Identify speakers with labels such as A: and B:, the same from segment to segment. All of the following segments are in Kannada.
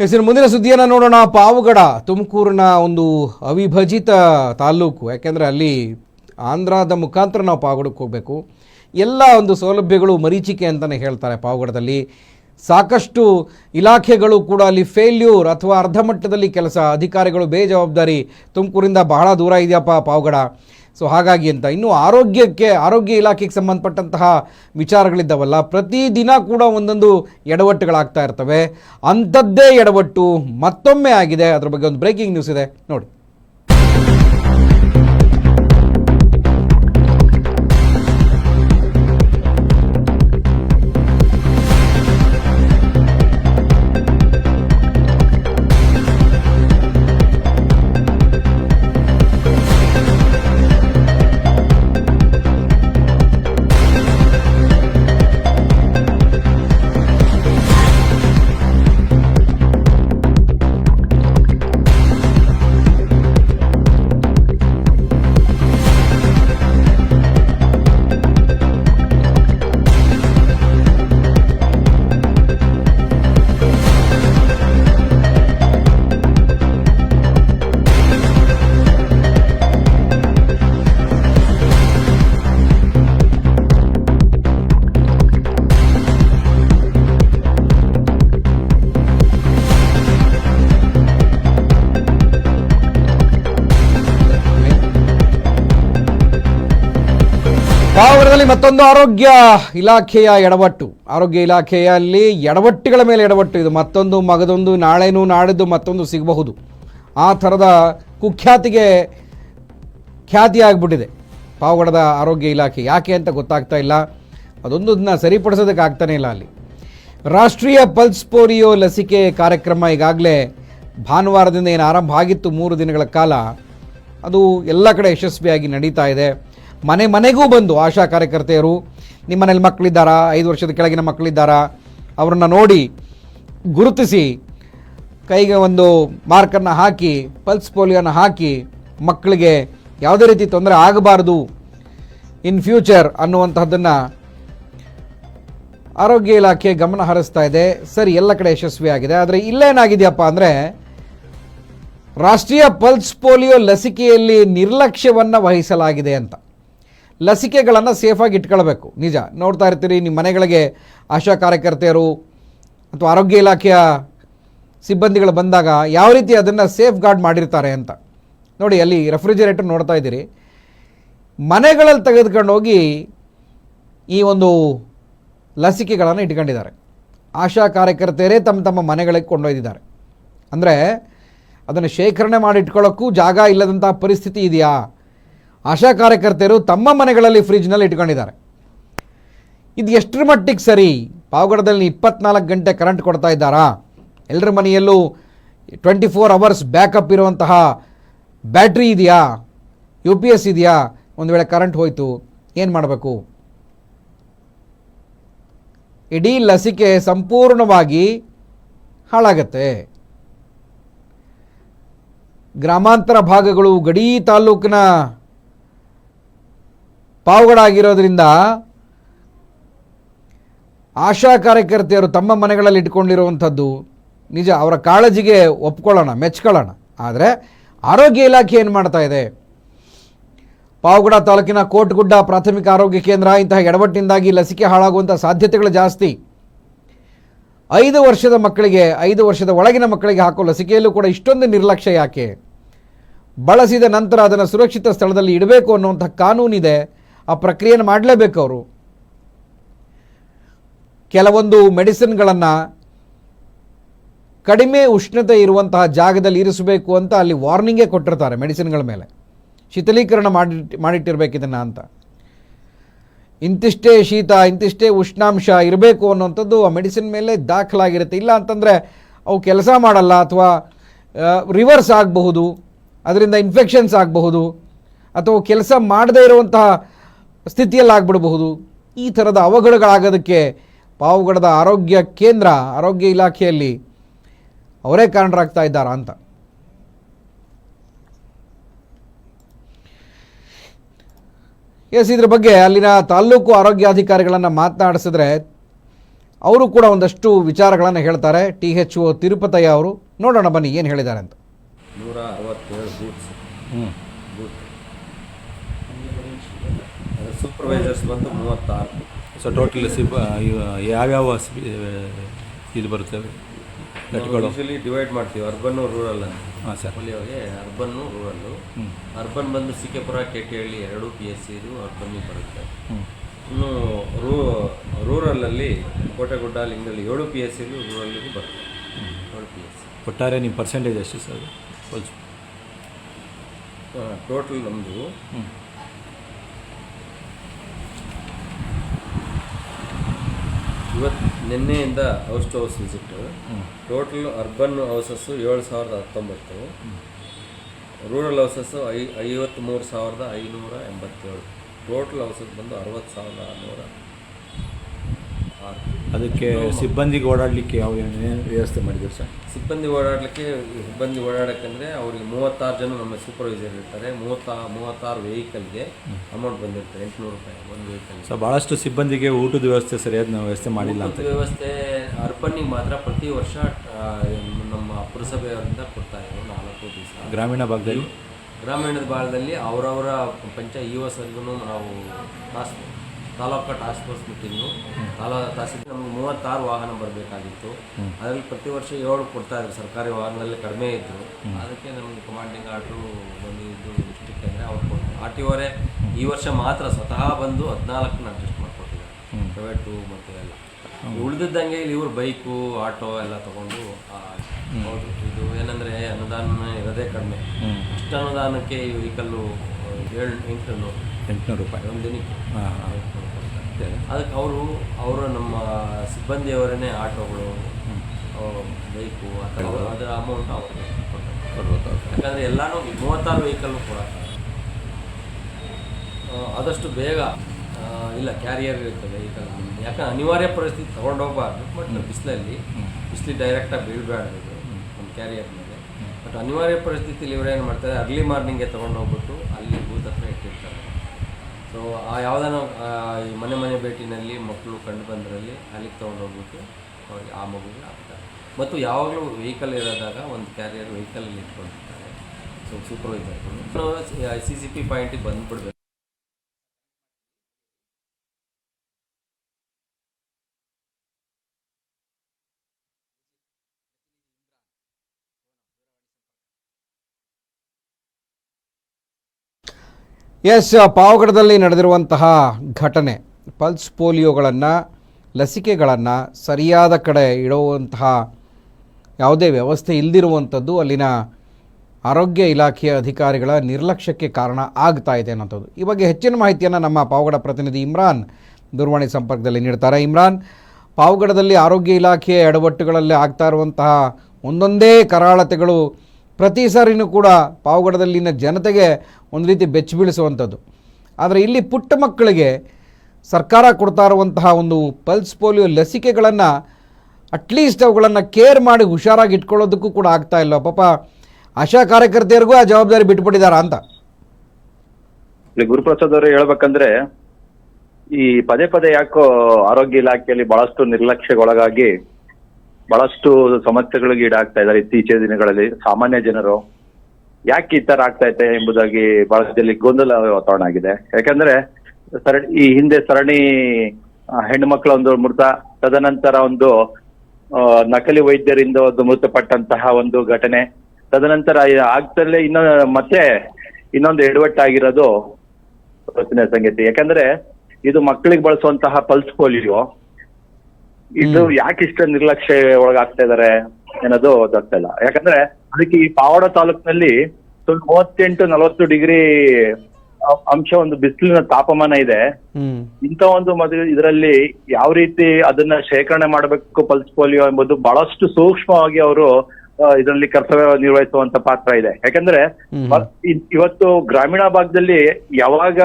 A: ಹೆಸರು ಮುಂದಿನ ಸುದ್ದಿಯನ್ನು ನೋಡೋಣ. ಪಾವಗಡ, ತುಮಕೂರಿನ ಒಂದು ಅವಿಭಜಿತ ತಾಲ್ಲೂಕು. ಯಾಕೆಂದರೆ ಅಲ್ಲಿ ಆಂಧ್ರದ ಮುಖಾಂತರ ನಾವು ಪಾವಗಡಕ್ಕೆ ಹೋಗಬೇಕು. ಎಲ್ಲ ಒಂದು ಸೌಲಭ್ಯಗಳು ಮರೀಚಿಕೆ ಅಂತಲೇ ಹೇಳ್ತಾರೆ ಪಾವಗಡದಲ್ಲಿ. ಸಾಕಷ್ಟು ಇಲಾಖೆಗಳು ಕೂಡ ಅಲ್ಲಿ ಫೇಲ್ಯೂರ್ ಅಥವಾ ಅರ್ಧ ಮಟ್ಟದಲ್ಲಿ ಕೆಲಸ, ಅಧಿಕಾರಿಗಳು ಬೇಜವಾಬ್ದಾರಿ. ತುಮಕೂರಿಂದ ಬಹಳ ದೂರ ಇದೆಯಪ್ಪ ಪಾವಗಡ. ಸೊ ಹಾಗಾಗಿ ಅಂತ. ಇನ್ನು ಆರೋಗ್ಯಕ್ಕೆ, ಆರೋಗ್ಯ ಇಲಾಖೆಗೆ ಸಂಬಂಧಪಟ್ಟಂತಹ ವಿಚಾರಗಳಿದ್ದಾವಲ್ಲ ಪ್ರತಿದಿನ ಕೂಡ ಒಂದೊಂದು ಎಡವಟ್ಟುಗಳಾಗ್ತಾ ಇರ್ತವೆ. ಅಂಥದ್ದೇ ಎಡವಟ್ಟು ಮತ್ತೊಮ್ಮೆ ಆಗಿದೆ. ಅದ್ರ ಬಗ್ಗೆ ಒಂದು ಬ್ರೇಕಿಂಗ್ ನ್ಯೂಸ್ ಇದೆ. ನೋಡಿ. ಪಾವಗಡದಲ್ಲಿ ಮತ್ತೊಂದು ಆರೋಗ್ಯ ಇಲಾಖೆಯ ಎಡವಟ್ಟು. ಆರೋಗ್ಯ ಇಲಾಖೆಯಲ್ಲಿ ಎಡವಟ್ಟುಗಳ ಮೇಲೆ ಎಡವಟ್ಟು ಇದು. ಮತ್ತೊಂದು ಮಗದೊಂದು, ನಾಳೆನೂ ನಾಡಿದ್ದು ಮತ್ತೊಂದು ಸಿಗಬಹುದು. ಆ ಥರದ ಕುಖ್ಯಾತಿಗೆ ಖ್ಯಾತಿ ಆಗಿಬಿಟ್ಟಿದೆ ಪಾವಗಡದ ಆರೋಗ್ಯ ಇಲಾಖೆ. ಯಾಕೆ ಅಂತ ಗೊತ್ತಾಗ್ತಾ ಇಲ್ಲ. ಅದೊಂದನ್ನ ಸರಿಪಡಿಸೋದಕ್ಕೆ ಆಗ್ತಾನೇ ಇಲ್ಲ ಅಲ್ಲಿ. ರಾಷ್ಟ್ರೀಯ ಪಲ್ಸ್ ಪೋಲಿಯೋ ಲಸಿಕೆ ಕಾರ್ಯಕ್ರಮ ಈಗಾಗಲೇ ಭಾನುವಾರದಿಂದ ಏನು ಆರಂಭ ಆಗಿತ್ತು ಮೂರು ದಿನಗಳ ಕಾಲ. ಅದು ಎಲ್ಲ ಕಡೆ ಯಶಸ್ವಿಯಾಗಿ ನಡೀತಾ ಇದೆ. ಮನೆ ಮನೆಗೂ ಬಂದು ಆಶಾ ಕಾರ್ಯಕರ್ತೆಯರು ನಿಮ್ಮ ಮನೇಲಿ ಮಕ್ಕಳಿದ್ದಾರಾ ಐದು ವರ್ಷದ ಕೆಳಗಿನ ಮಕ್ಕಳಿದ್ದಾರಾ ಅವರನ್ನು ನೋಡಿ ಗುರುತಿಸಿ ಕೈಗೆ ಒಂದು ಮಾರ್ಕನ್ನು ಹಾಕಿ ಪಲ್ಸ್ ಪೋಲಿಯೋನ ಹಾಕಿ ಮಕ್ಕಳಿಗೆ ಯಾವುದೇ ರೀತಿ ತೊಂದರೆ ಆಗಬಾರ್ದು ಇನ್ ಫ್ಯೂಚರ್ ಅನ್ನುವಂತಹದ್ದನ್ನು ಆರೋಗ್ಯ ಇಲಾಖೆ ಗಮನ ಹರಿಸ್ತಾ ಇದೆ. ಸರಿ, ಎಲ್ಲ ಕಡೆ ಯಶಸ್ವಿಯಾಗಿದೆ. ಆದರೆ ಇಲ್ಲೇನಾಗಿದೆಯಪ್ಪ ಅಂದರೆ ರಾಷ್ಟ್ರೀಯ ಪಲ್ಸ್ ಪೋಲಿಯೋ ಲಸಿಕೆಯಲ್ಲಿ ನಿರ್ಲಕ್ಷ್ಯವನ್ನು ವಹಿಸಲಾಗಿದೆ ಅಂತ. ಲಸಿಕೆಗಳನ್ನು ಸೇಫಾಗಿ ಇಟ್ಕೊಳ್ಬೇಕು. ನಿಜ. ನೋಡ್ತಾ ಇರ್ತೀರಿ ನಿಮ್ಮ ಮನೆಗಳಿಗೆ ಆಶಾ ಕಾರ್ಯಕರ್ತೆಯರು ಅಥವಾ ಆರೋಗ್ಯ ಇಲಾಖೆಯ ಸಿಬ್ಬಂದಿಗಳು ಬಂದಾಗ ಯಾವ ರೀತಿ ಅದನ್ನು ಸೇಫ್ ಗಾರ್ಡ್ ಮಾಡಿರ್ತಾರೆ ಅಂತ. ನೋಡಿ, ಅಲ್ಲಿ ರೆಫ್ರಿಜರೇಟರ್ ನೋಡ್ತಾ ಇದ್ದೀರಿ. ಮನೆಗಳಲ್ಲಿ ತೆಗೆದುಕೊಂಡು ಹೋಗಿ ಈ ಒಂದು ಲಸಿಕೆಗಳನ್ನು ಇಟ್ಕೊಂಡಿದ್ದಾರೆ. ಆಶಾ ಕಾರ್ಯಕರ್ತೆಯರೇ ತಮ್ಮ ತಮ್ಮ ಮನೆಗಳಿಗೆ ಕೊಂಡೊಯ್ದಿದ್ದಾರೆ ಅಂದರೆ ಅದನ್ನು ಶೇಖರಣೆ ಮಾಡಿ ಇಟ್ಕೊಳ್ಳೋಕ್ಕೂ ಜಾಗ ಇಲ್ಲದಂಥ ಪರಿಸ್ಥಿತಿ ಇದೆಯಾ? ಆಶಾ ಕಾರ್ಯಕರ್ತೆಯರು ತಮ್ಮ ಮನೆಗಳಲ್ಲಿ ಫ್ರಿಜ್ನಲ್ಲಿ ಇಟ್ಕೊಂಡಿದ್ದಾರೆ. ಇದು ಎಷ್ಟರ ಮಟ್ಟಿಗೆ ಸರಿ? ಪಾವಗಡದಲ್ಲಿ ಇಪ್ಪತ್ನಾಲ್ಕು ಗಂಟೆ ಕರೆಂಟ್ ಕೊಡ್ತಾ ಇದ್ದಾರಾ? ಎಲ್ಲರ ಮನೆಯಲ್ಲೂ ಟ್ವೆಂಟಿ ಫೋರ್ ಅವರ್ಸ್ ಬ್ಯಾಕಪ್ ಇರುವಂತಹ ಬ್ಯಾಟ್ರಿ ಇದೆಯಾ? ಯು ಪಿ ಎಸ್ ಇದೆಯಾ? ಒಂದು ವೇಳೆ ಕರೆಂಟ್ ಹೋಯಿತು, ಏನು ಮಾಡಬೇಕು? ಇಡೀ ಲಸಿಕೆ ಸಂಪೂರ್ಣವಾಗಿ ಹಾಳಾಗತ್ತೆ. ಗ್ರಾಮಾಂತರ ಭಾಗಗಳು ಗಡಿ ತಾಲೂಕಿನ ಪಾವಗಡ ಆಗಿರೋದ್ರಿಂದ ಆಶಾ ಕಾರ್ಯಕರ್ತೆಯರು ತಮ್ಮ ಮನೆಗಳಲ್ಲಿ ಇಟ್ಕೊಂಡಿರುವಂಥದ್ದು ನಿಜ, ಅವರ ಕಾಳಜಿಗೆ ಒಪ್ಕೊಳ್ಳೋಣ, ಮೆಚ್ಕೊಳ್ಳೋಣ. ಆದರೆ ಆರೋಗ್ಯ ಇಲಾಖೆ ಏನು ಮಾಡ್ತಾ ಇದೆ? ಪಾವಗಡ ತಾಲೂಕಿನ ಕೋಟಗುಡ್ಡ ಪ್ರಾಥಮಿಕ ಆರೋಗ್ಯ ಕೇಂದ್ರ ಇಂತಹ ಎಡವಟ್ಟಿನಿಂದಾಗಿ ಲಸಿಕೆ ಹಾಳಾಗುವಂಥ ಸಾಧ್ಯತೆಗಳು ಜಾಸ್ತಿ. ಐದು ವರ್ಷದ ಮಕ್ಕಳಿಗೆ, ಐದು ವರ್ಷದ ಒಳಗಿನ ಮಕ್ಕಳಿಗೆ ಹಾಕೋ ಲಸಿಕೆಯಲ್ಲೂ ಕೂಡ ಇಷ್ಟೊಂದು ನಿರ್ಲಕ್ಷ್ಯ ಯಾಕೆ? ಬಳಸಿದ ನಂತರ ಅದನ್ನು ಸುರಕ್ಷಿತ ಸ್ಥಳದಲ್ಲಿ ಇಡಬೇಕು ಅನ್ನುವಂಥ ಕಾನೂನಿದೆ. ಆ ಪ್ರಕ್ರಿಯೆಯನ್ನು ಮಾಡಲೇಬೇಕು ಅವರು. ಕೆಲವೊಂದು ಮೆಡಿಸಿನ್ಗಳನ್ನು ಕಡಿಮೆ ಉಷ್ಣತೆ ಇರುವಂತಹ ಜಾಗದಲ್ಲಿ ಇರಿಸಬೇಕು ಅಂತ ಅಲ್ಲಿ ವಾರ್ನಿಂಗೇ ಕೊಟ್ಟಿರ್ತಾರೆ ಮೆಡಿಸಿನ್ಗಳ ಮೇಲೆ. ಶೀತಲೀಕರಣ ಮಾಡಿ, ಮಾಡಿಟ್ಟಿರ್ಬೇಕು ಇದನ್ನು ಅಂತ. ಇಂತಿಷ್ಟೇ ಶೀತ, ಇಂತಿಷ್ಟೇ ಉಷ್ಣಾಂಶ ಇರಬೇಕು ಅನ್ನೋಂಥದ್ದು ಆ ಮೆಡಿಸಿನ್ ಮೇಲೆ ದಾಖಲಾಗಿರುತ್ತೆ. ಇಲ್ಲ ಅಂತಂದರೆ ಅವು ಕೆಲಸ ಮಾಡಲ್ಲ ಅಥವಾ ರಿವರ್ಸ್ ಆಗಬಹುದು, ಅದರಿಂದ ಇನ್ಫೆಕ್ಷನ್ಸ್ ಆಗಬಹುದು, ಅಥವಾ ಕೆಲಸ ಮಾಡದೇ ಇರುವಂತಹ ಸ್ಥಿತಿಯಲ್ಲಿ ಆಗ್ಬಿಡಬಹುದು ಈ ಥರದ ಅವಘಡಗಳಾಗೋದಕ್ಕೆ ಪಾವಗಡದ ಆರೋಗ್ಯ ಕೇಂದ್ರ ಆರೋಗ್ಯ ಇಲಾಖೆಯಲ್ಲಿ ಅವರೇ ಕಾರಣರಾಗ್ತಾ ಇದ್ದಾರಾ ಅಂತ. ಎಸ್ ಇದ್ರ ಬಗ್ಗೆ ಅಲ್ಲಿನ ತಾಲ್ಲೂಕು ಆರೋಗ್ಯಾಧಿಕಾರಿಗಳನ್ನು ಮಾತನಾಡಿಸಿದ್ರೆ ಅವರು ಕೂಡ ಒಂದಷ್ಟು ವಿಚಾರಗಳನ್ನು ಹೇಳ್ತಾರೆ. ಟಿ ಎಚ್ ಒ ತಿರುಪತಯ್ಯ ಅವರು. ನೋಡೋಣ ಬನ್ನಿ ಏನು ಹೇಳಿದ್ದಾರೆ ಅಂತ.
B: ನೂರ ಅರವತ್ತೇಳು ಸೂಪರ್ವೈಸರ್ಸ್ ಬಂದು ಮೂವತ್ತಾರು.
C: ಸೊ ಟೋಟಲ್ ಸಿಬ್ ಯಾವ್ಯಾವ ಇದು ಬರುತ್ತೆ? ಘಟಕಗಳು?
B: ಯೂಶಲಿ ಡಿವೈಡ್ ಮಾಡ್ತೀವಿ ಅರ್ಬನ್ನು ರೂರಲ್ ಅಂತ.
C: ಹಾಂ ಸರ್.
B: ಪೋಲಿಯೋಗೆ ಅರ್ಬನ್ನು ರೂರಲ್ಲು ಅರ್ಬನ್ ಬಂದು ಸಿಕೆಪುರ ಕೆ ಟಿ ಹಳ್ಳಿ ಎರಡು ಪಿ ಎಸ್ ಸಿ ಇದು ಅರ್ಬನ್ನಿಗೆ ಬರುತ್ತೆ. ಇನ್ನು ರೂ ರೂರಲಲ್ಲಿ ಕೋಟೆಗುಡ್ಡ ಲಿಂಗಲ್ಲಿ ಏಳು ಪಿ ಎಸ್ ಸಿದು ರೂರಲ್ಲಿಗೂ ಬರುತ್ತೆ. ಏಳು ಪಿ ಎಸ್ ಸಿ
C: ಒಟ್ಟಾರೆ ನಿಮ್ಮ ಪರ್ಸೆಂಟೇಜ್ ಎಷ್ಟು ಸರ್?
B: ಟೋಟಲ್ ನಮ್ಮದು
C: ಹ್ಞೂ
B: ಇವತ್ತು ನಿನ್ನೆಯಿಂದ house to house visit total urban houses ಏಳು ಸಾವಿರದ ಹತ್ತೊಂಬತ್ತು. ರೂರಲ್ ಹೌಸಸ್ಸು ಐ ಐವತ್ತ್ಮೂರು ಸಾವಿರದ ಐನೂರ ಎಂಬತ್ತೇಳು. ಟೋಟಲ್ ಹೌಸಸ್ ಬಂದು ಅರವತ್ತು ಸಾವಿರದ ಆರುನೂರ ಆರು.
C: ಅದಕ್ಕೆ ಸಿಬ್ಬಂದಿಗೆ ಓಡಾಡಲಿಕ್ಕೆ ಯಾವ ಏನೇನು ವ್ಯವಸ್ಥೆ ಮಾಡಿದ್ದೀರಿ ಸರ್?
B: ಸಿಬ್ಬಂದಿ ಓಡಾಡಲಿಕ್ಕೆ ಸಿಬ್ಬಂದಿ ಓಡಾಡೋಕ್ಕಂದರೆ ಅವ್ರಿಗೆ ಮೂವತ್ತಾರು ಜನ ನಮ್ಮ ಸೂಪರ್ವೈಸರ್ ಇರ್ತಾರೆ. ಮೂವತ್ತ ಮೂವತ್ತಾರು ವೆಹಿಕಲ್ಗೆ ಅಮೌಂಟ್ ಬಂದಿರ್ತಾರೆ ಎಂಟುನೂರು ರೂಪಾಯಿ ಒಂದು ವೆಹಿಕಲ್
C: ಸರ್ ಭಾಳಷ್ಟು ಸಿಬ್ಬಂದಿಗೆ ಊಟದ ವ್ಯವಸ್ಥೆ ಸರಿಯಾದ ನಾವು ವ್ಯವಸ್ಥೆ ಮಾಡಿಲ್ಲ ಅಂತ.
B: ಊಟದ ವ್ಯವಸ್ಥೆ ಅರ್ಪಣಿಗೆ ಮಾತ್ರ ಪ್ರತಿ ವರ್ಷ ನಮ್ಮ ಪುರಸಭೆಯವರಿಂದ ಕೊಡ್ತಾ ಇದ್ದರು ನಾಲ್ಕು ದಿವಸ.
C: ಗ್ರಾಮೀಣ ಭಾಗದಲ್ಲಿ?
B: ಗ್ರಾಮೀಣದ ಭಾಗದಲ್ಲಿ ಅವರವರ ಪಂಚ ಇ ವರ್ಗೂ ನಾವು task taluk task force meeting ತಾಲಾ tehsil ನಮ್ಗೆ ಮೂವತ್ತಾರು ವಾಹನ ಬರಬೇಕಾಗಿತ್ತು. ಅದರಲ್ಲಿ ಪ್ರತಿ ವರ್ಷ ಏಳು ಕೊಡ್ತಾ ಇದ್ರು ಸರ್ಕಾರಿ ವಾಹನದಲ್ಲಿ ಕಡಿಮೆ ಇದ್ದರು ಅದಕ್ಕೆ ನಮಗೆ ಕಮಾಂಡಿಂಗ್ ಆರ್ಡ್ರು ಬಂದಿದ್ದು ಡಿಸ್ಟಿಕ್ ಅಂದರೆ ಅವ್ರು ಕೊಟ್ಟರು ಆರ್ ಟಿ ಓರೇ ಈ ವರ್ಷ ಮಾತ್ರ ಸ್ವತಃ ಬಂದು ಹದಿನಾಲ್ಕನ್ನ ಅಡ್ಜಸ್ಟ್ ಮಾಡಿಕೊಟ್ಟಿದ್ದಾರೆ. ಪ್ರೈವೇಟು ಮತ್ತು ಎಲ್ಲ. ಉಳಿದಿದ್ದಂಗೆ ಇಲ್ಲಿ ಇವರು ಬೈಕು ಆಟೋ ಎಲ್ಲ ತೊಗೊಂಡು ಹೌದು ಇದು ಏನಂದ್ರೆ ಅನುದಾನ ಇರೋದೇ ಕಡಿಮೆ. ಅಷ್ಟು ಅನುದಾನಕ್ಕೆ ಈ ವೆಹಿಕಲ್ಲು ಏಳು ಎಂಟು ನೂರು
C: ಎಂಟುನೂರು ರೂಪಾಯಿ.
B: ಒಂದು ದಿನಕ್ಕೆ.
C: ಹಾಂ.
B: ಅದಕ್ಕೆ ಅವರು ಅವರು ನಮ್ಮ ಸಿಬ್ಬಂದಿಯವರೇ ಆಟೋಗಳು ಬೈಕು ಅಥವಾ ಅದರ ಅಮೌಂಟ್ ಅವರು ಯಾಕಂದರೆ ಎಲ್ಲಾನು ಮೂವತ್ತಾರು ವೆಹಿಕಲ್ ಕೂಡ ಆದಷ್ಟು ಬೇಗ ಇಲ್ಲ ಕ್ಯಾರಿಯರ್ ಇರುತ್ತೆ ವೆಹಿಕಲ್ ಯಾಕಂದ್ರೆ ಅನಿವಾರ್ಯ ಪರಿಸ್ಥಿತಿ ತೊಗೊಂಡೋಗ್ಬಾರ್ದು ಬಟ್ ಬಿಸಿಲಲ್ಲಿ ಬಿಸಿಲಿ ಡೈರೆಕ್ಟಾಗಿ ಬೀಳಬಾರ್ದು ಒಂದು ನಮ್ಮ ಕ್ಯಾರಿಯರ್ ಮೇಲೆ ಬಟ್ ಅನಿವಾರ್ಯ ಪರಿಸ್ಥಿತಿಲಿ ಇವ್ರು ಏನು ಮಾಡ್ತಾರೆ ಅರ್ಲಿ ಮಾರ್ನಿಂಗೇ ಹತ್ರ ಇಟ್ಟಿರ್ತಾರೆ ಸೊ ಆ ಯಾವುದಾನ ಈ ಮನೆ ಮನೆ ಭೇಟಿನಲ್ಲಿ ಮಕ್ಕಳು ಕಂಡು ಬಂದರಲ್ಲಿ ಅಲ್ಲಿಗೆ ತೊಗೊಂಡೋಗ್ಬಿಟ್ಟು ಅವ್ರಿಗೆ ಆ ಮಗುಗೆ ಹಾಕ್ತಾರೆ. ಮತ್ತು ಯಾವಾಗಲೂ ವೆಹಿಕಲ್ ಇರೋದಾಗ ಒಂದು ಕ್ಯಾರಿಯರ್ ವೆಹಿಕಲಲ್ಲಿ ಇಟ್ಕೊಂಡಿರ್ತಾರೆ. So supervisor C C P ಪಾಯಿಂಟಿಗೆ ಬಂದುಬಿಡ್ಬೇಕು.
A: ಎಸ್, ಪಾವಗಡದಲ್ಲಿ ನಡೆದಿರುವಂತಹ ಘಟನೆ. ಪಲ್ಸ್ ಪೋಲಿಯೋಗಳನ್ನು, ಲಸಿಕೆಗಳನ್ನು ಸರಿಯಾದ ಕಡೆ ಇಡುವಂತಹ ಯಾವುದೇ ವ್ಯವಸ್ಥೆ ಇಲ್ಲದಿರುವಂಥದ್ದು ಅಲ್ಲಿನ ಆರೋಗ್ಯ ಇಲಾಖೆಯ ಅಧಿಕಾರಿಗಳ ನಿರ್ಲಕ್ಷ್ಯಕ್ಕೆ ಕಾರಣ ಆಗ್ತಾ ಇದೆ ಅನ್ನೋಂಥದ್ದು. ಈ ಬಗ್ಗೆ ಹೆಚ್ಚಿನ ಮಾಹಿತಿಯನ್ನು ನಮ್ಮ ಪಾವಗಡ ಪ್ರತಿನಿಧಿ ಇಮ್ರಾನ್ ದೂರವಾಣಿ ಸಂಪರ್ಕದಲ್ಲಿ ನೀಡ್ತಾರೆ. ಇಮ್ರಾನ್, ಪಾವಗಡದಲ್ಲಿ ಆರೋಗ್ಯ ಇಲಾಖೆಯ ಎಡವಟ್ಟುಗಳಲ್ಲಿ ಆಗ್ತಾ ಇರುವಂತಹ ಒಂದೊಂದೇ ಕರಾಳತೆಗಳು ಪ್ರತಿ ಸಾರಿನೂ ಕೂಡ ಪಾವಗಡದಲ್ಲಿನ ಜನತೆಗೆ ಒಂದು ರೀತಿ ಬೆಚ್ಚಿ ಬೀಳಿಸುವಂಥದ್ದು. ಆದರೆ ಇಲ್ಲಿ ಪುಟ್ಟ ಮಕ್ಕಳಿಗೆ ಸರ್ಕಾರ ಕೊಡ್ತಾ ಇರುವಂತಹ ಒಂದು ಪಲ್ಸ್ ಪೋಲಿಯೋ ಲಸಿಕೆಗಳನ್ನು ಅಟ್ಲೀಸ್ಟ್ ಅವುಗಳನ್ನು ಕೇರ್ ಮಾಡಿ ಹುಷಾರಾಗಿ ಇಟ್ಕೊಳ್ಳೋದಕ್ಕೂ ಕೂಡ ಆಗ್ತಾ ಇಲ್ಲ. ಪಾಪ ಆಶಾ ಕಾರ್ಯಕರ್ತೆಯರಿಗೂ ಆ ಜವಾಬ್ದಾರಿ ಬಿಟ್ಬಿಟ್ಟಿದ್ದಾರೆ ಅಂತ?
D: ಗುರುಪ್ರಸಾದ್ ಅವರು ಹೇಳ್ಬೇಕಂದ್ರೆ ಈ ಪದೇ ಪದೇ ಯಾಕೋ ಆರೋಗ್ಯ ಇಲಾಖೆಯಲ್ಲಿ ಬಹಳಷ್ಟು ನಿರ್ಲಕ್ಷ್ಯಗೊಳಗಾಗಿ ಬಹಳಷ್ಟು ಸಮಸ್ಯೆಗಳಿಗೆ ಈಡಾಗ್ತಾ ಇದ್ದಾರೆ ಇತ್ತೀಚಿನ ದಿನಗಳಲ್ಲಿ. ಸಾಮಾನ್ಯ ಜನರು ಯಾಕೆ ಈ ತರ ಆಗ್ತಾ ಇದೆ ಎಂಬುದಾಗಿ ಬಹಳಷ್ಟು ಗೊಂದಲ ವಾತಾವರಣ ಆಗಿದೆ. ಯಾಕಂದ್ರೆ ಸರಣಿ, ಈ ಹಿಂದೆ ಸರಣಿ ಹೆಣ್ಣುಮಕ್ಕಳ ಒಂದು ಮೃತ, ತದನಂತರ ಒಂದು ನಕಲಿ ವೈದ್ಯರಿಂದ ಒಂದು ಮೃತಪಟ್ಟಂತಹ ಒಂದು ಘಟನೆ, ತದನಂತರ ಆಗ್ತಲೇ ಇನ್ನ ಮತ್ತೆ ಇನ್ನೊಂದು ಎಡವಟ್ಟಾಗಿರೋದು ಸಂಗತಿ. ಯಾಕಂದ್ರೆ ಇದು ಮಕ್ಕಳಿಗೆ ಬಳಸುವಂತಹ ಪಲ್ಸ್ ಪೋಲಿಯೋ ಇದು ಯಾಕೆ ಇಷ್ಟ ನಿರ್ಲಕ್ಷ್ಯ ಒಳಗಾಗ್ತಾ ಇದಾರೆ ಅನ್ನೋದು ಗೊತ್ತಾಗ್ತಾ ಇಲ್ಲ ಯಾಕಂದ್ರೆ ಅದಕ್ಕೆ ಈ ಪಾವಡ ತಾಲೂಕಿನಲ್ಲಿ ಮೂವತ್ತೆಂಟು ನಲವತ್ತು ಡಿಗ್ರಿ ಅಂಶ ಒಂದು ಬಿಸಿಲಿನ ತಾಪಮಾನ ಇದೆ.
A: ಇಂತ
D: ಇಂಥ ಒಂದು ಮದುವೆ ಇದರಲ್ಲಿ ಯಾವ ರೀತಿ ಅದನ್ನ ಶೇಖರಣೆ ಮಾಡಬೇಕು ಪಲ್ಸ್ ಪೋಲಿಯೋ ಎಂಬುದು ಬಹಳಷ್ಟು ಸೂಕ್ಷ್ಮವಾಗಿ ಅವರು ಇದರಲ್ಲಿ ಕರ್ತವ್ಯ ನಿರ್ವಹಿಸುವಂತ ಪಾತ್ರ ಇದೆ ಯಾಕಂದ್ರೆ ಇವತ್ತು ಗ್ರಾಮೀಣ ಭಾಗದಲ್ಲಿ ಯಾವಾಗ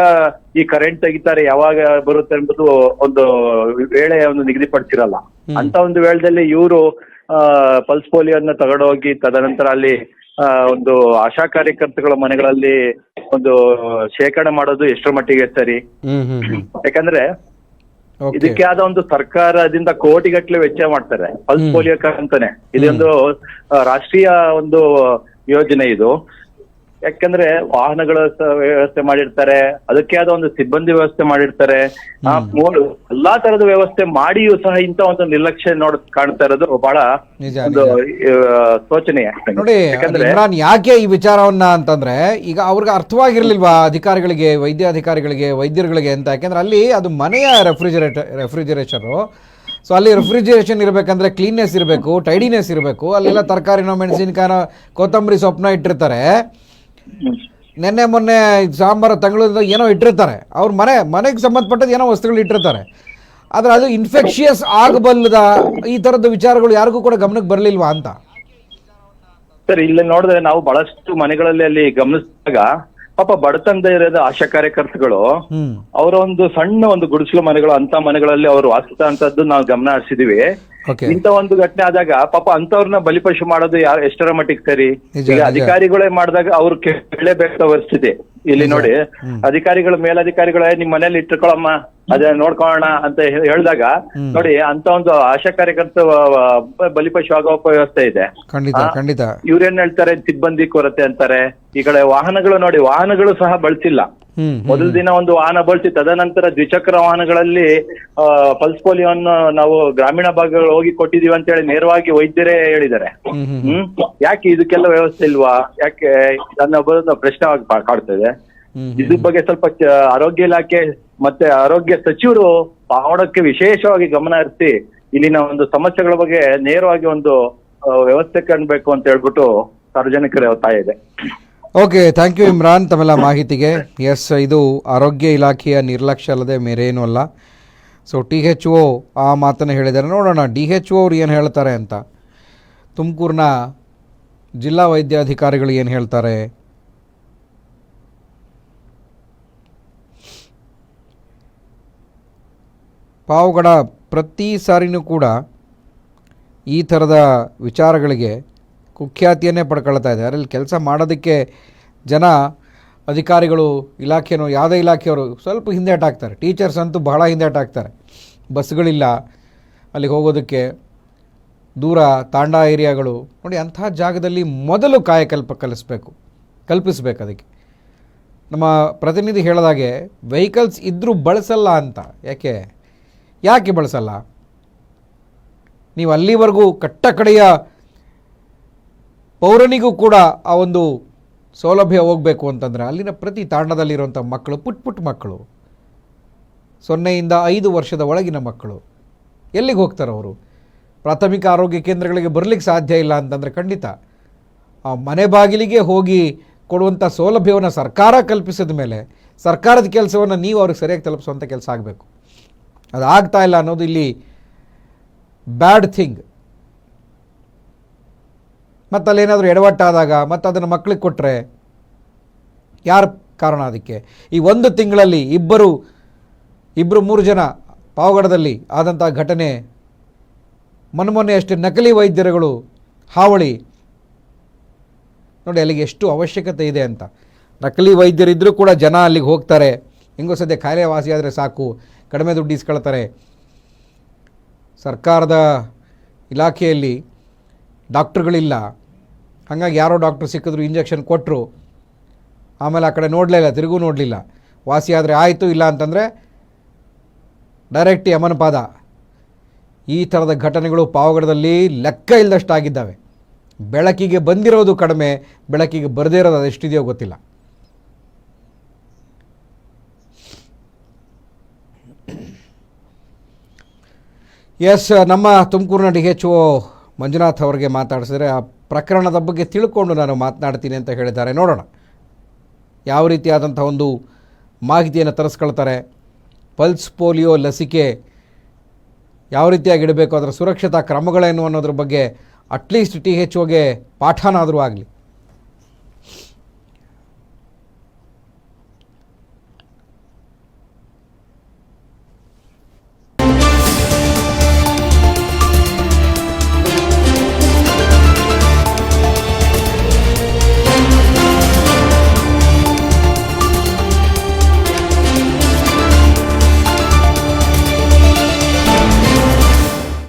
D: ಈ ಕರೆಂಟ್ ತೆಗಿತಾರೆ ಯಾವಾಗ ಬರುತ್ತೆ ಎಂಬುದು ಒಂದು ವೇಳೆ ಒಂದು ನಿಗದಿಪಡಿಸಿರಲ್ಲ. ಅಂತ ಒಂದು ವೇಳೆದಲ್ಲಿ ಇವರು ಪಲ್ಸ್ ಪೋಲಿಯೋನ ತಗೊಂಡೋಗಿ ತದನಂತರ ಅಲ್ಲಿ ಆ, ಒಂದು ಆಶಾ ಕಾರ್ಯಕರ್ತಗಳ ಮನೆಗಳಲ್ಲಿ ಒಂದು ಶೇಖರಣೆ ಮಾಡೋದು ಎಷ್ಟರ ಮಟ್ಟಿಗೆ ಸರಿ ಯಾಕಂದ್ರೆ. ಇದಕ್ಕೆ ಆದ ಒಂದು ಸರ್ಕಾರದಿಂದ ಕೋಟಿಗಟ್ಟಲೆ ವೆಚ್ಚ ಮಾಡ್ತಾರೆ. ಪಲ್ಸ್ ಪೋಲಿಯೋ ಅಂತಾನೆ. ಇದೊಂದು ರಾಷ್ಟ್ರೀಯ ಒಂದು ಯೋಜನೆ ಇದು. ಯಾಕಂದ್ರೆ ವಾಹನಗಳ ವ್ಯವಸ್ಥೆ ಮಾಡಿರ್ತಾರೆ ಅದಕ್ಕೆ ಆದ ಒಂದು ಸಿಬ್ಬಂದಿ ವ್ಯವಸ್ಥೆ ಮಾಡಿರ್ತಾರೆ. ಎಲ್ಲಾ ತರದ ವ್ಯವಸ್ಥೆ ಮಾಡಿಯೂ ಸಹ ಇಂತ ಒಂದು ನಿರ್ಲಕ್ಷ್ಯ ನೋಡ್ ಕಾಣ್ತಾ ಇರೋದು ಬಹಳ
A: ನಿಜ,
D: ಒಂದು ಆ, ಶೋಚನೀಯ
A: ನೋಡಿ
D: ಯಾಕಂದ್ರೆ
A: ಇಮ್ರಾನ್ ಯಾಕೆ ಈ ವಿಚಾರವನ್ನ ಅಂತಂದ್ರೆ ಈಗ ಅವ್ರಿಗೆ ಅರ್ಥವಾಗಿರ್ಲಿಲ್ವಾ ಅಧಿಕಾರಿಗಳಿಗೆ ವೈದ್ಯ ಅಧಿಕಾರಿಗಳಿಗೆ ವೈದ್ಯರುಗಳಿಗೆ ಅಂತ? ಯಾಕಂದ್ರೆ ಅಲ್ಲಿ ಅದು ಮನೆಯ ರೆಫ್ರಿಜರೇಟರ್ ರೆಫ್ರಿಜರೇಷರು ಸೊ ಅಲ್ಲಿ ರೆಫ್ರಿಜರೇಷನ್ ಇರಬೇಕಂದ್ರೆ ಕ್ಲೀನ್ನೆಸ್ ಇರಬೇಕು ಟೈಡಿನೆಸ್ ಇರಬೇಕು. ಅಲ್ಲೆಲ್ಲ ತರಕಾರಿನೋ ಮೆಣಸಿನಕಾಯಿನೋ ಕೊತ್ತಂಬರಿ ಸೊಪ್ಪನ್ನ ಇಟ್ಟಿರ್ತಾರೆ. ನಿನ್ನೆ ಮೊನ್ನೆ ಸಾಂಬಾರ ತಂಗಳದ ಏನೋ ಇಟ್ಟಿರ್ತಾರೆ. ಅವ್ರ ಮನೆ, ಮನೆಗೆ ಸಂಬಂಧಪಟ್ಟದ್ದು ಏನೋ ವಸ್ತುಗಳು ಇಟ್ಟಿರ್ತಾರೆ. ಆದರೆ ಅದು ಇನ್ಫೆಕ್ಷಿಯಸ್ ಆಗಬಲ್ಲದ ಈ ತರದ ವಿಚಾರಗಳು ಯಾರಿಗೂ ಕೂಡ ಗಮನಕ್ಕೆ ಬರಲಿಲ್ವಾ ಅಂತ?
D: ಸರ್, ಇಲ್ಲಿ ನೋಡಿದ್ರೆ ನಾವು ಬಹಳಷ್ಟು ಮನೆಗಳಲ್ಲಿ ಅಲ್ಲಿ ಗಮನಿಸಿದಾಗ ಪಾಪ ಬಡತನದ ಇರೋದ ಆಶಾ ಕಾರ್ಯಕರ್ತಗಳು. ಅವರ ಒಂದು ಸಣ್ಣ ಒಂದು ಗುಡಿಸಲು ಮನೆಗಳು ಅಂತ ಮನೆಗಳಲ್ಲಿ ಅವರು ವಾಸಿಸ್ತಾ ಅಂತದ್ದು ನಾವು ಗಮನ ಹರಿಸಿದೀವಿ. ಇಂತ ಒಂದು ಘಟನೆ ಆದಾಗ ಪಾಪ ಅಂತವ್ರನ್ನ ಬಲಿಪಶು ಮಾಡೋದು ಯಾರು ಎಷ್ಟರ ಮಟ್ಟಿಗೆ ಸರಿ? ಈಗ ಅಧಿಕಾರಿಗಳೇ ಮಾಡಿದಾಗ ಅವ್ರು ಪರಿಸ್ಥಿತಿ. ಇಲ್ಲಿ ನೋಡಿ ಅಧಿಕಾರಿಗಳು ಮೇಲಧಿಕಾರಿಗಳೇ ನಿಮ್ ಮನೇಲಿ ಇಟ್ಕೊಳ್ಳಮ್ಮ ಅದೇ ನೋಡ್ಕೊಳ್ಳೋಣ ಅಂತ ಹೇಳಿದಾಗ ನೋಡಿ ಅಂತ ಒಂದು ಆಶಾ ಕಾರ್ಯಕರ್ತ ಬಲಿಪಶು ಆಗೋ ವ್ಯವಸ್ಥೆ ಇದೆ.
A: ಖಂಡಿತ ಖಂಡಿತ.
D: ಇವ್ರೇನ್ ಹೇಳ್ತಾರೆ? ಸಿಬ್ಬಂದಿ ಕೊರತೆ ಅಂತಾರೆ. ಈ ಕಡೆ ವಾಹನಗಳು ನೋಡಿ ವಾಹನಗಳು ಸಹ ಬಳಸಿಲ್ಲ. ಮೊದಲ ದಿನ ಒಂದು ವಾಹನ ಬಳಸಿ ತದನಂತರ ದ್ವಿಚಕ್ರ ವಾಹನಗಳಲ್ಲಿ ಪಲ್ಸ್ ಪೋಲಿಯೋವನ್ನು ನಾವು ಗ್ರಾಮೀಣ ಭಾಗಗಳು ಹೋಗಿ ಕೊಟ್ಟಿದೀವಿ ಅಂತ ಹೇಳಿ ನೇರವಾಗಿ ವೈದ್ಯರೇ ಹೇಳಿದ್ದಾರೆ.
A: ಹ್ಮ್
D: ಯಾಕೆ ಇದಕ್ಕೆಲ್ಲ ವ್ಯವಸ್ಥೆ ಇಲ್ವಾ? ಯಾಕೆ ನನ್ನ ಒಬ್ಬರನ್ನ ಪ್ರಶ್ನೆ ಕಾಡ್ತದೆ ಇದ್ರ ಬಗ್ಗೆ ಸ್ವಲ್ಪ ಆರೋಗ್ಯ ಇಲಾಖೆ ಮತ್ತೆ ಆರೋಗ್ಯ ಸಚಿವರು ಪಾವಡಕ್ಕೆ ವಿಶೇಷವಾಗಿ ಗಮನ ಹರಿಸಿ ಇಲ್ಲಿನ ಒಂದು ಸಮಸ್ಯೆಗಳ ಬಗ್ಗೆ ನೇರವಾಗಿ ಒಂದು ವ್ಯವಸ್ಥೆ ಕಾಣ್ಬೇಕು ಅಂತ ಹೇಳ್ಬಿಟ್ಟು ಸಾರ್ವಜನಿಕರ ಒತ್ತಾಯ ಇದೆ.
A: ಓಕೆ ಥ್ಯಾಂಕ್ ಯು ಇಮ್ರಾನ್ ತಮ್ಮೆಲ್ಲ ಮಾಹಿತಿಗೆ ಎಸ್ ಇದು ಆರೋಗ್ಯ ಇಲಾಖೆಯ ನಿರ್ಲಕ್ಷ್ಯ ಅಲ್ಲದೆ ಮೇರೇನೂ ಅಲ್ಲ. ಸೊ ಟಿ ಹೆಚ್ ಒ ಆ ಮಾತನ್ನು ಹೇಳಿದ್ದಾರೆ. ನೋಡೋಣ, ಡಿ ಹೆಚ್ ಒ ಅವ್ರು ಏನು ಹೇಳ್ತಾರೆ ಅಂತ. ತುಮಕೂರಿನ ಜಿಲ್ಲಾ ವೈದ್ಯಾಧಿಕಾರಿಗಳು ಏನು ಹೇಳ್ತಾರೆ? ಪಾವುಗಡ ಪ್ರತಿ ಸಾರಿನೂ ಕೂಡ ಈ ಥರದ ವಿಚಾರಗಳಿಗೆ ಕುಖ್ಯಾತಿಯನ್ನೇ ಪಡ್ಕೊಳ್ತಾ ಇದೆ ಅದರಲ್ಲಿ ಕೆಲಸ ಮಾಡೋದಕ್ಕೆ ಜನ ಅಧಿಕಾರಿಗಳು, ಇಲಾಖೆನೋ, ಯಾವುದೇ ಇಲಾಖೆಯವರು ಸ್ವಲ್ಪ ಹಿಂದೇಟಾಕ್ತಾರೆ ಟೀಚರ್ಸ್ ಅಂತೂ ಬಹಳ ಹಿಂದೇಟಾಕ್ತಾರೆ ಬಸ್ಗಳಿಲ್ಲ, ಅಲ್ಲಿಗೆ ಹೋಗೋದಕ್ಕೆ ದೂರ ತಾಂಡಾ ಏರಿಯಾಗಳು. ನೋಡಿ, ಅಂಥ ಜಾಗದಲ್ಲಿ ಮೊದಲು ಕಾಯಕಲ್ಪ ಕಲಿಸ್ಬೇಕು, ಕಲ್ಪಿಸ್ಬೇಕು ಅದಕ್ಕೆ. ನಮ್ಮ ಪ್ರತಿನಿಧಿ ಹೇಳಿದಾಗೆ ವೆಹಿಕಲ್ಸ್ ಇದ್ದರೂ ಬಳಸಲ್ಲ ಅಂತ. ಯಾಕೆ? ಯಾಕೆ ಬಳಸಲ್ಲ? ನೀವು ಅಲ್ಲಿವರೆಗೂ ಕಟ್ಟ ಕಡೆಯ ಪೌರನಿಗೂ ಕೂಡ ಆ ಒಂದು ಸೌಲಭ್ಯ ಹೋಗಬೇಕು ಅಂತಂದರೆ ಅಲ್ಲಿನ ಪ್ರತಿ ತಾಂಡದಲ್ಲಿರುವಂಥ ಮಕ್ಕಳು, ಪುಟ್ ಪುಟ್ ಮಕ್ಕಳು, ಸೊನ್ನೆಯಿಂದ ಐದು ವರ್ಷದ ಒಳಗಿನ ಮಕ್ಕಳು, ಎಲ್ಲಿಗೆ ಹೋಗ್ತಾರೆ ಅವರು? ಪ್ರಾಥಮಿಕ ಆರೋಗ್ಯ ಕೇಂದ್ರಗಳಿಗೆ ಬರಲಿಕ್ಕೆ ಸಾಧ್ಯ ಇಲ್ಲ ಅಂತಂದರೆ ಖಂಡಿತ ಆ ಮನೆ ಬಾಗಿಲಿಗೆ ಹೋಗಿ ಕೊಡುವಂಥ ಸೌಲಭ್ಯವನ್ನು ಸರ್ಕಾರ ಕಲ್ಪಿಸಿದ ಮೇಲೆ ಸರ್ಕಾರದ ಕೆಲಸವನ್ನು ನೀವು ಅವ್ರಿಗೆ ಸರಿಯಾಗಿ ತಲುಪಿಸುವಂಥ ಕೆಲಸ ಆಗಬೇಕು. ಅದು ಆಗ್ತಾ ಇಲ್ಲ ಅನ್ನೋದು ಇಲ್ಲಿ ಬ್ಯಾಡ್ ಥಿಂಗ್. ಮತ್ತು ಅಲ್ಲೇನಾದರೂ ಎಡವಟ್ಟಾದಾಗ ಮತ್ತು ಅದನ್ನು ಮಕ್ಕಳಿಗೆ ಕೊಟ್ಟರೆ ಯಾರು ಕಾರಣ ಅದಕ್ಕೆ? ಈ ಒಂದು ತಿಂಗಳಲ್ಲಿ ಇಬ್ಬರು ಇಬ್ಬರು ಮೂರು ಜನ ಪಾವಗಡದಲ್ಲಿ ಆದಂಥ ಘಟನೆ, ಮೊನ್ನೆ ಅಷ್ಟೇ ನಕಲಿ ವೈದ್ಯರುಗಳು ಹಾವಳಿ. ನೋಡಿ, ಅಲ್ಲಿಗೆ ಎಷ್ಟು ಅವಶ್ಯಕತೆ ಇದೆ ಅಂತ. ನಕಲಿ ವೈದ್ಯರಿದ್ದರೂ ಕೂಡ ಜನ ಅಲ್ಲಿಗೆ ಹೋಗ್ತಾರೆ. ಹೆಂಗೋ ಸದ್ಯ ಕಾರ್ಯವಾಸಿ ಆದರೆ ಸಾಕು, ಕಡಿಮೆ ದುಡ್ಡು ಇಸ್ಕೊಳ್ತಾರೆ ಸರ್ಕಾರದ ಇಲಾಖೆಯಲ್ಲಿ ಡಾಕ್ಟ್ರುಗಳಿಲ್ಲ. ಹಾಗಾಗಿ ಯಾರೋ ಡಾಕ್ಟ್ರು ಸಿಕ್ಕಿದ್ರು ಇಂಜೆಕ್ಷನ್ ಕೊಟ್ಟರು ಆಮೇಲೆ ಆ ಕಡೆ ನೋಡಲೇ ಇಲ್ಲ, ತಿರುಗೂ ನೋಡಲಿಲ್ಲ. ವಾಸಿ ಆದರೆ ಆಯಿತು, ಇಲ್ಲ ಅಂತಂದರೆ ಡೈರೆಕ್ಟ್ ಯಮನಪಾದ ಈ ಥರದ ಘಟನೆಗಳು ಪಾವಗಡದಲ್ಲಿ ಲೆಕ್ಕ ಇಲ್ಲದಷ್ಟಾಗಿದ್ದಾವೆ ಬೆಳಕಿಗೆ ಬಂದಿರೋದು ಕಡಿಮೆ, ಬೆಳಕಿಗೆ ಬರದೇ ಇರೋದು ಅದೆಷ್ಟಿದೆಯೋ ಗೊತ್ತಿಲ್ಲ. ಎಸ್ ನಮ್ಮ ತುಮಕೂರಿನ ಡಿ ಎಚ್ ಓ ಮಂಜುನಾಥ್ ಅವರಿಗೆ ಮಾತಾಡಿಸಿದ್ರೆ ಆ ಪ್ರಕರಣದ ಬಗ್ಗೆ ತಿಳ್ಕೊಂಡು ನಾನು ಮಾತನಾಡ್ತೀನಿ ಅಂತ ಹೇಳಿದ್ದಾರೆ. ನೋಡೋಣ. ಯಾವ ರೀತಿಯಾದಂಥ ಒಂದು ಮಾಹಿತಿಯನ್ನು ತರಿಸ್ಕೊಳ್ತಾರೆ. ಪಲ್ಸ್ ಪೋಲಿಯೋ ಲಸಿಕೆ ಯಾವ ರೀತಿಯಾಗಿ ಇಡಬೇಕು, ಅದರ ಸುರಕ್ಷತಾ ಕ್ರಮಗಳೇನು ಅನ್ನೋದ್ರ ಬಗ್ಗೆ ಅಟ್ಲೀಸ್ಟ್ ಟಿ ಹೆಚ್ ಒಗೆ ಪಾಠನಾದರೂ ಆಗಲಿ.